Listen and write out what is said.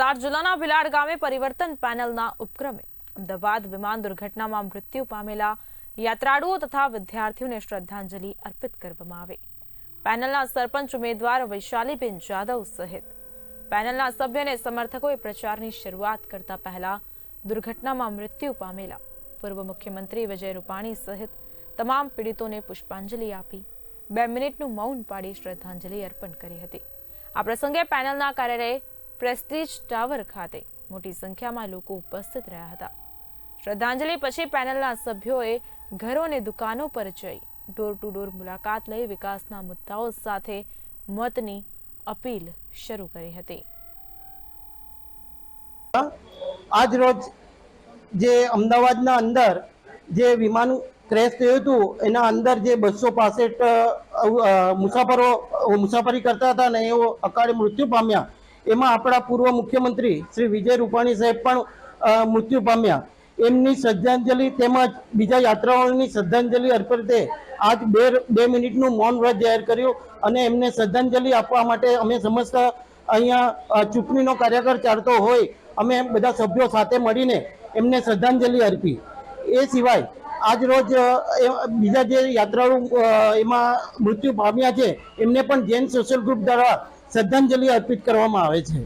વલસાડ જિલ્લાના વિલાડ ગામે પરિવર્તન પેનલના ઉપક્રમે અમદાવાદ વિમાન દુર્ઘટનામાં મૃત્યુ પામેલા યાત્રાળુઓ તથા વિદ્યાર્થીઓને શ્રદ્ધાંજલિ અર્પિત કરવામાં આવે. પેનલના સરપંચ ઉમેદવાર વૈશાલીબેન જાદવ સહિત પેનલના સભ્ય અને સમર્થકોએ પ્રચારની શરૂઆત કરતા પહેલા દુર્ઘટનામાં મૃત્યુ પામેલા પૂર્વ મુખ્યમંત્રી વિજય રૂપાણી સહિત તમામ પીડિતોને પુષ્પાંજલિ આપી બે મિનિટનું મૌન પાડી શ્રદ્ધાંજલિ અર્પણ કરી હતી. આ પ્રસંગે પેનલના કાર્યાલય પ્રેસ્ટીજ ટાવર ખાતે મોટી સંખ્યામાં લોકો ઉપસ્થિત રહ્યા હતા. શ્રદ્ધાંજલિ પછી પેનલના સભ્યોએ ઘરો અને દુકાનો પર જઈ ડોર ટુ ડોર મુલાકાત લઈ વિકાસના મુદ્દાઓ સાથે મતની અપીલ શરૂ કરી હતી. આજ રોજ જે અમદાવાદના અંદર જે વિમાન ક્રેશ થયું હતું, એના અંદર જે બસો પાસઠ મુસાફરો, મુસાફરી કરતા હતા ને એઓ અકાળે મૃત્યુ પામ્યા. એમાં આપણા પૂર્વ મુખ્યમંત્રી શ્રી વિજય રૂપાણી સાહેબ પણ મૃત્યુ પામ્યા. એમની શ્રદ્ધાંજલિ તેમજ બીજા યાત્રાઓની શ્રદ્ધાંજલિ અર્પતે આજ બે બે મિનિટનું મૌન વ્રત જાહેર કર્યું અને એમને શ્રદ્ધાંજલિ આપવા માટે અમે સમસ્ત અહીંયા ચૂંટણીનો કાર્યકર ચાલતો હોય, અમે બધા સભ્યો સાથે મળીને એમને શ્રદ્ધાંજલિ અર્પી. એ સિવાય આજ રોજ બીજા જે યાત્રાળુ એમાં મૃત્યુ પામ્યા છે, એમને પણ જૈન સોશિયલ ગ્રુપ દ્વારા શ્રદ્ધાંજલિ અર્પિત કરવામાં આવે છે.